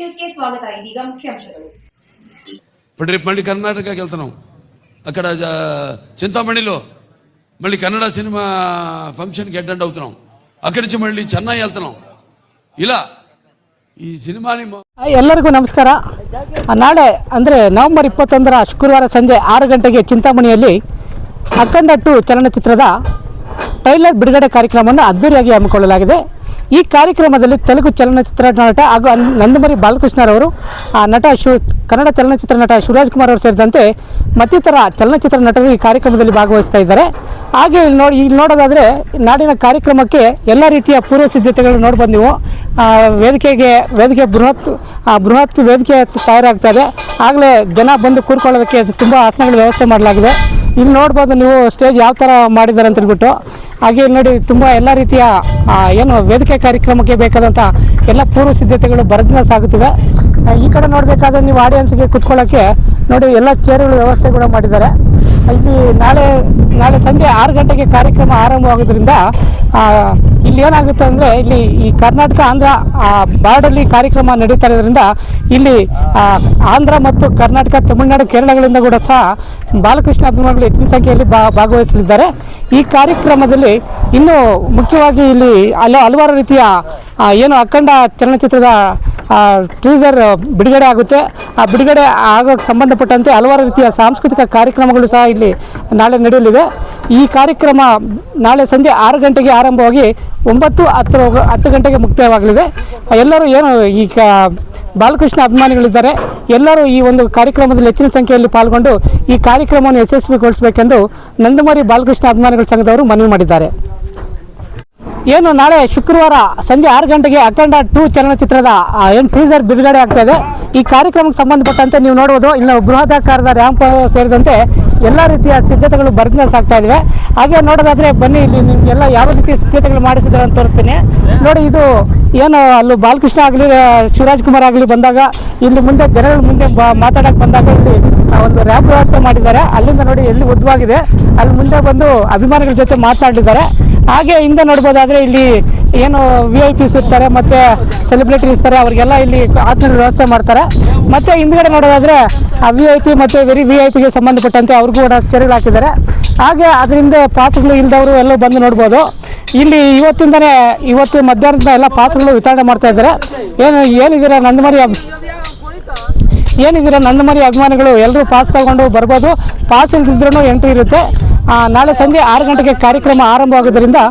ಸ್ವಾಗತ ಇದೀಗ ಮುಖ್ಯಾಂಶಗಳು ఇప్పుడు రేపు మళ్ళీ కర్ణాటకకి వెళ్తున్నాం అక్కడ జ- చింతామణిలో మళ్ళీ కన్నడ సినిమా ఫంక్షన్కి అటెండ్ అవుతున్నాం అక్కడి నుంచి మళ్ళీ చెన్నై వెళ్తున్నాం ఇలా ఈ సినిమాని మొ- ಎಲ್ಲರಿಗೂ ನಮಸ್ಕಾರ ನಾಳೆ ಅಂದರೆ ನವೆಂಬರ್ ಇಪ್ಪತ್ತೊಂದರ ಶುಕ್ರವಾರ ಸಂಜೆ ಆರು ಗಂಟೆಗೆ ಚಿಂತಾಮಣಿಯಲ್ಲಿ ಅಖಂಡ ಟು ಚಲನಚಿತ್ರದ ಟ್ರೈಲರ್ ಬಿಡುಗಡೆ ಕಾರ್ಯಕ್ರಮವನ್ನು ಅದ್ದೂರಿಯಾಗಿ ಹಮ್ಮಿಕೊಳ್ಳಲಾಗಿದೆ ಈ ಕಾರ್ಯಕ್ರಮದಲ್ಲಿ ತೆಲುಗು ಚಲನಚಿತ್ರ ನಟ ಹಾಗೂ ನಂದಮರಿ ಬಾಲಕೃಷ್ಣರವರು ನಟ ಶಿವ ಕನ್ನಡ ಚಲನಚಿತ್ರ ನಟ ಶಿವರಾಜ್ ಕುಮಾರ್ ಅವರು ಸೇರಿದಂತೆ ಮತ್ತಿತರ ಚಲನಚಿತ್ರ ನಟರು ಈ ಕಾರ್ಯಕ್ರಮದಲ್ಲಿ ಭಾಗವಹಿಸ್ತಾ ಇದ್ದಾರೆ. ಹಾಗೆ ಇಲ್ಲಿ ನೋಡಿ ಇಲ್ಲಿ ನೋಡೋದಾದರೆ ನಾಡಿನ ಕಾರ್ಯಕ್ರಮಕ್ಕೆ ಎಲ್ಲ ರೀತಿಯ ಪೂರ್ವ ಸಿದ್ಧತೆಗಳು ನೋಡ್ಬೋದು ನೀವು. ವೇದಿಕೆಗೆ ವೇದಿಕೆ ಬೃಹತ್ ಆ, ಬೃಹತ್ ವೇದಿಕೆ ತಯಾರಾಗ್ತಾ ಇದೆ. ಆಗಲೇ ಜನ ಬಂದು ಕೂರ್ಕೊಳ್ಳೋದಕ್ಕೆ ತುಂಬ ಆಸನಗಳ ವ್ಯವಸ್ಥೆ ಮಾಡಲಾಗಿದೆ. ಇಲ್ಲಿ ನೋಡ್ಬೋದು ನೀವು ಸ್ಟೇಜ್ ಯಾವ ಥರ ಮಾಡಿದ್ದಾರೆ ಅಂತ ಹೇಳ್ಬಿಟ್ಟು. ಹಾಗೆ ನೋಡಿ ತುಂಬ ಎಲ್ಲ ರೀತಿಯ ಏನು ವೇದಿಕೆ ಕಾರ್ಯಕ್ರಮಕ್ಕೆ ಬೇಕಾದಂಥ ಎಲ್ಲ ಪೂರ್ವ ಸಿದ್ಧತೆಗಳು ಬರದಿಂದ ಸಾಗುತ್ತಿವೆ. ಈ ಕಡೆ ನೋಡಬೇಕಾದ್ರೆ ನೀವು ಆಡಿಯನ್ಸ್ಗೆ ಕುತ್ಕೊಳ್ಳೋಕ್ಕೆ ನೋಡಿ ಎಲ್ಲ ಚೇರುಗಳ ವ್ಯವಸ್ಥೆ ಕೂಡ ಮಾಡಿದ್ದಾರೆ. ಇಲ್ಲಿ ನಾಳೆ ನಾಳೆ ಸಂಜೆ ಆರು ಗಂಟೆಗೆ ಕಾರ್ಯಕ್ರಮ ಆರಂಭವಾಗೋದ್ರಿಂದ ಇಲ್ಲಿ ಏನಾಗುತ್ತೆ ಅಂದರೆ ಇಲ್ಲಿ ಈ ಕರ್ನಾಟಕ, ಆಂಧ್ರ ಬಾರ್ಡಲ್ಲಿ ಕಾರ್ಯಕ್ರಮ ನಡೀತಾ ಇರೋದ್ರಿಂದ ಇಲ್ಲಿ ಆಂಧ್ರ ಮತ್ತು ಕರ್ನಾಟಕ, ತಮಿಳುನಾಡು, ಕೇರಳಗಳಿಂದ ಕೂಡ ಸಹ ಬಾಲಕೃಷ್ಣ ಅಭಿಮಾನಿಗಳು ಹೆಚ್ಚಿನ ಸಂಖ್ಯೆಯಲ್ಲಿ ಭಾಗವಹಿಸಲಿದ್ದಾರೆ. ಈ ಕಾರ್ಯಕ್ರಮದಲ್ಲಿ ಇನ್ನು ಮುಖ್ಯವಾಗಿ ಇಲ್ಲಿ ಅಲ್ಲ ಹಲವಾರು ರೀತಿಯ ಏನು ಅಖಂಡ ಚಲನಚಿತ್ರದ ಟೀಸರ್ ಬಿಡುಗಡೆ ಆಗುತ್ತೆ. ಆ ಬಿಡುಗಡೆ ಆಗೋಕ್ಕೆ ಸಂಬಂಧಪಟ್ಟಂತೆ ಹಲವಾರು ರೀತಿಯ ಸಾಂಸ್ಕೃತಿಕ ಕಾರ್ಯಕ್ರಮಗಳು ಸಹ ಇಲ್ಲಿ ನಾಳೆ ನಡೆಯಲಿದೆ. ಈ ಕಾರ್ಯಕ್ರಮ ನಾಳೆ ಸಂಜೆ ಆರು ಗಂಟೆಗೆ ಆರಂಭವಾಗಿ ಒಂಬತ್ತು ಹತ್ತು ಹತ್ತು ಗಂಟೆಗೆ ಮುಕ್ತಾಯವಾಗಲಿದೆ. ಎಲ್ಲರೂ ಏನು ಈ ಕ ಬಾಲಕೃಷ್ಣ ಅಭಿಮಾನಿಗಳಿದ್ದಾರೆ, ಎಲ್ಲರೂ ಈ ಒಂದು ಕಾರ್ಯಕ್ರಮದಲ್ಲಿ ಹೆಚ್ಚಿನ ಸಂಖ್ಯೆಯಲ್ಲಿ ಪಾಲ್ಗೊಂಡು ಈ ಕಾರ್ಯಕ್ರಮವನ್ನು ಯಶಸ್ವಿಗೊಳಿಸಬೇಕೆಂದು ನಂದಮರಿ ಬಾಲಕೃಷ್ಣ ಅಭಿಮಾನಿಗಳ ಸಂಘದವರು ಮನವಿ ಮಾಡಿದ್ದಾರೆ. ಏನು ನಾಳೆ ಶುಕ್ರವಾರ ಸಂಜೆ ಆರು ಗಂಟೆಗೆ ಅಖಂಡ ಟೂ ಚಲನಚಿತ್ರದ ಏನು ಟೀಸರ್ ಬಿಡುಗಡೆ ಆಗ್ತಾ ಇದೆ ಈ ಕಾರ್ಯಕ್ರಮಕ್ಕೆ ಸಂಬಂಧಪಟ್ಟಂತೆ ನೀವು ನೋಡ್ಬೋದು ಇನ್ನು ಬೃಹದಾಕಾರದ ರ್ಯಾಂಪ್ ಸೇರಿದಂತೆ ಎಲ್ಲ ರೀತಿಯ ಸಿದ್ಧತೆಗಳು ಬರೆದ ಆಗ್ತಾ ಇದ್ದಾವೆ ಹಾಗೆ ನೋಡೋದಾದ್ರೆ ಬನ್ನಿ, ಇಲ್ಲಿ ನಿಮಗೆಲ್ಲ ಯಾವ ರೀತಿಯ ಸಿದ್ಧತೆಗಳು ಮಾಡಿಸಿದ್ದಾರೆ ಅಂತ ತೋರಿಸ್ತೀನಿ. ನೋಡಿ, ಇದು ಏನು, ಅಲ್ಲಿ ಬಾಲಕೃಷ್ಣ ಆಗಲಿ ಶಿವರಾಜ್ ಕುಮಾರ್ ಆಗಲಿ ಬಂದಾಗ, ಇಲ್ಲಿ ಮುಂದೆ ಜನಗಳ ಮುಂದೆ ಮಾತಾಡಕ್ಕೆ ಬಂದಾಗ ಇಲ್ಲಿ ಒಂದು ರ್ಯಾಂಪ್ ವ್ಯವಸ್ಥೆ ಮಾಡಿದ್ದಾರೆ. ಅಲ್ಲಿಂದ ನೋಡಿ, ಎಲ್ಲಿ ಉದ್ದವಾಗಿದೆ. ಅಲ್ಲಿ ಮುಂದೆ ಬಂದು ಅಭಿಮಾನಿಗಳ ಜೊತೆ ಮಾತನಾಡಿದ್ದಾರೆ ಹಾಗೆ ಹಿಂದೆ ನೋಡ್ಬೋದಾದ್ರೆ ಇಲ್ಲಿ ಏನು ವಿ ಐ ಪಿಸ್ ಇರ್ತಾರೆ, ಮತ್ತೆ ಸೆಲೆಬ್ರಿಟಿ ಇರ್ತಾರೆ, ಅವ್ರಿಗೆಲ್ಲ ಇಲ್ಲಿ ಆತ್ಮ ವ್ಯವಸ್ಥೆ ಮಾಡ್ತಾರೆ. ಮತ್ತೆ ಹಿಂದ್ಗಡೆ ನೋಡೋದಾದ್ರೆ, ಆ ವಿ ಐ ಪಿ ಮತ್ತೆ ವೆರಿ ವಿ ಐ ಪಿಗೆ ಸಂಬಂಧಪಟ್ಟಂತೆ ಅವ್ರಿಗೂ ಕೂಡ ಚೇರ್ಗಳು ಹಾಕಿದ್ದಾರೆ. ಹಾಗೆ ಅದರಿಂದ ಪಾಸ್ಗಳು ಇಲ್ದವರು ಎಲ್ಲ ಬಂದು ನೋಡ್ಬೋದು. ಇಲ್ಲಿ ಇವತ್ತಿಂದನೇ, ಇವತ್ತು ಮಧ್ಯಾಹ್ನದಿಂದ ಎಲ್ಲ ಪಾಸ್ಗಳು ವಿತರಣೆ ಮಾಡ್ತಾ ಇದ್ದಾರೆ. ಏನು, ಏನಿದ್ದೀರಾ ನಂದಮರಿ ಏನಿದ್ದೀರಾ ನಂದಮರಿ ಅಭಿಮಾನಿಗಳು? ಎಲ್ಲರೂ ಪಾಸ್ ತಗೊಂಡು ಬರ್ಬೋದು. ಪಾಸ್ ಇಲ್ದಿದ್ರೂ ಎಂಟ್ರಿ ಇರುತ್ತೆ. ನಾಳೆ ಸಂಜೆ ಆರು ಗಂಟೆಗೆ ಕಾರ್ಯಕ್ರಮ ಆರಂಭವಾಗೋದ್ರಿಂದ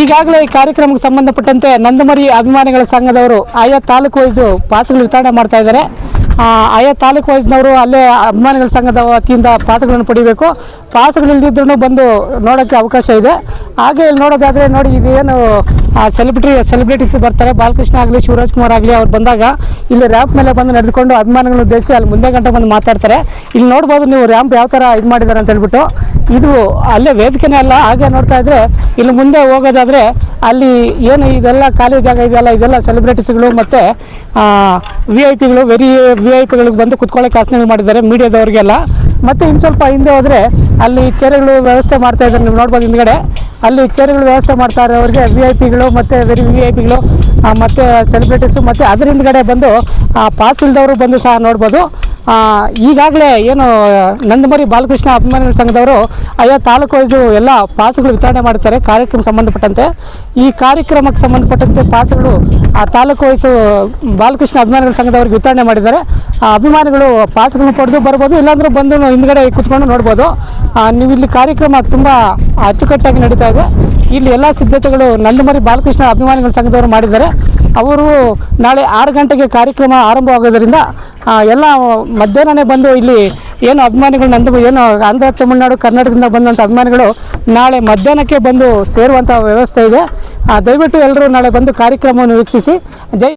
ಈಗಾಗಲೇ ಈ ಕಾರ್ಯಕ್ರಮಕ್ಕೆ ಸಂಬಂಧಪಟ್ಟಂತೆ ನಂದಮರಿ ಅಭಿಮಾನಿಗಳ ಸಂಘದವರು, ಆಯಾ ತಾಲೂಕು ವೈಸು ಪಾತ್ರಗಳು ವಿತರಣೆ ಮಾಡ್ತಾ ಇದ್ದಾರೆ. ಆಯಾ ತಾಲೂಕು ವೈಸ್ನವರು ಅಲ್ಲೇ ಅಭಿಮಾನಿಗಳ ಸಂಘದ ವತಿಯಿಂದ ಪಾತ್ರಗಳನ್ನು ಪಡಿಬೇಕು ಪಾಸ್ಗಳು ಇಲ್ದಿದ್ರೂ ಬಂದು ನೋಡೋಕ್ಕೆ ಅವಕಾಶ ಇದೆ. ಹಾಗೆ ಇಲ್ಲಿ ನೋಡೋದಾದರೆ ನೋಡಿ, ಇದೇನು ಸೆಲೆಬ್ರಿಟಿ ಸೆಲೆಬ್ರಿಟೀಸ್ ಬರ್ತಾರೆ. ಬಾಲಕೃಷ್ಣ ಆಗಲಿ, ಶಿವರಾಜ್ ಕುಮಾರ್ ಆಗಲಿ ಅವ್ರು ಬಂದಾಗ ಇಲ್ಲಿ ರ್ಯಾಂಪ್ ಮೇಲೆ ಬಂದು ನಡೆದುಕೊಂಡು ಅಭಿಮಾನಿಗಳನ್ನು ಉದ್ದೇಶಿಸಿ ಅಲ್ಲಿ ಮುಂದೆ ಗಂಟೆ ಬಂದು ಮಾತಾಡ್ತಾರೆ. ಇಲ್ಲಿ ನೋಡ್ಬೋದು ನೀವು ರ್ಯಾಂಪ್ ಯಾವ ಥರ ಇದು ಮಾಡಿದ್ದಾರೆ ಅಂತ ಹೇಳ್ಬಿಟ್ಟು. ಇದು ಅಲ್ಲೇ ವೇದಿಕೆನೇ ಅಲ್ಲ, ಹಾಗೆ ನೋಡ್ತಾ ಇದ್ರೆ ಇಲ್ಲಿ ಮುಂದೆ ಹೋಗೋದಾದ್ರೆ ಅಲ್ಲಿ ಏನು ಇದೆಲ್ಲ ಖಾಲಿ ಜಾಗ ಇದೆಯಲ್ಲ, ಇದೆಲ್ಲ ಸೆಲೆಬ್ರಿಟೀಸ್ಗಳು ಮತ್ತು ವಿ ಐ ಪಿಗಳು ವೆರಿ ವಿ ಐ ಪಿಗಳಿಗೆ ಬಂದು ಕುತ್ಕೊಳ್ಳೋಕೆ ಆಸನಗಳು ಮಾಡಿದ್ದಾರೆ ಮೀಡಿಯಾದವ್ರಿಗೆಲ್ಲ. ಮತ್ತು ಇನ್ನು ಸ್ವಲ್ಪ ಹಿಂದೆ ಹೋದರೆ ಅಲ್ಲಿ ಚೇರುಗಳು ವ್ಯವಸ್ಥೆ ಮಾಡ್ತಾ ಇದ್ದಾರೆ, ನೀವು ನೋಡ್ಬೋದು ಹಿಂದ್ಗಡೆ. ಅಲ್ಲಿ ಚೇರುಗಳು ವ್ಯವಸ್ಥೆ ಮಾಡ್ತಾ ಇರೋರಿಗೆ ವಿ ಐ ಪಿಗಳು ಮತ್ತು ವೆರಿ ವಿ ಐ ಪಿಗಳು ಮತ್ತು ಸೆಲೆಬ್ರಿಟೀಸು ಮತ್ತು ಅದ್ರ ಹಿಂದ್ಗಡೆ ಬಂದು ಪಾಸ್ ಇಲ್ದವರು ಬಂದು ಸಹ ನೋಡ್ಬೋದು. ಈಗಾಗಲೇ ಏನು, ನಂದಮರಿ ಬಾಲಕೃಷ್ಣ ಅಭಿಮಾನಿಗಳ ಸಂಘದವರು ಆಯಾ ತಾಲೂಕು ವೈಸು ಎಲ್ಲ ಪಾಸ್ಗಳು ವಿತರಣೆ ಮಾಡ್ತಾರೆ ಕಾರ್ಯಕ್ರಮ ಸಂಬಂಧಪಟ್ಟಂತೆ. ಈ ಕಾರ್ಯಕ್ರಮಕ್ಕೆ ಸಂಬಂಧಪಟ್ಟಂತೆ ಪಾಸ್ಗಳು ಆ ತಾಲೂಕು ವಯಸ್ಸು ಬಾಲಕೃಷ್ಣ ಅಭಿಮಾನಿಗಳ ಸಂಘದವ್ರಿಗೆ ವಿತರಣೆ ಮಾಡಿದ್ದಾರೆ. ಆ, ಅಭಿಮಾನಿಗಳು ಪಾಸ್ಗಳನ್ನ ಪಡೆದು ಬರ್ಬೋದು, ಇಲ್ಲಾಂದ್ರೆ ಬಂದು ಹಿಂದ್ಗಡೆ ಕುತ್ಕೊಂಡು ನೋಡ್ಬೋದು. ನೀವು ಇಲ್ಲಿ ಕಾರ್ಯಕ್ರಮ ತುಂಬ ಅಚ್ಚುಕಟ್ಟಾಗಿ ನಡೀತಾ ಇದೆ. ಇಲ್ಲಿ ಎಲ್ಲ ಸಿದ್ಧತೆಗಳು ನಂದಮರಿ ಬಾಲಕೃಷ್ಣ ಅಭಿಮಾನಿಗಳ ಸಂಘದವರು ಮಾಡಿದ್ದಾರೆ. ಅವರು ನಾಳೆ ಆರು ಗಂಟೆಗೆ ಕಾರ್ಯಕ್ರಮ ಆರಂಭವಾಗೋದರಿಂದ ಎಲ್ಲ ಮಧ್ಯಾಹ್ನನೇ ಬಂದು ಇಲ್ಲಿ ಏನು ಅಭಿಮಾನಿಗಳು ನಂದು ಏನು ಆಂಧ್ರ, ತಮಿಳುನಾಡು, ಕರ್ನಾಟಕದಿಂದ ಬಂದಂಥ ಅಭಿಮಾನಿಗಳು ನಾಳೆ ಮಧ್ಯಾಹ್ನಕ್ಕೆ ಬಂದು ಸೇರುವಂಥ ವ್ಯವಸ್ಥೆ ಇದೆ. ದಯವಿಟ್ಟು ಎಲ್ಲರೂ ನಾಳೆ ಬಂದು ಕಾರ್ಯಕ್ರಮವನ್ನು ವೀಕ್ಷಿಸಿ. ಜೈ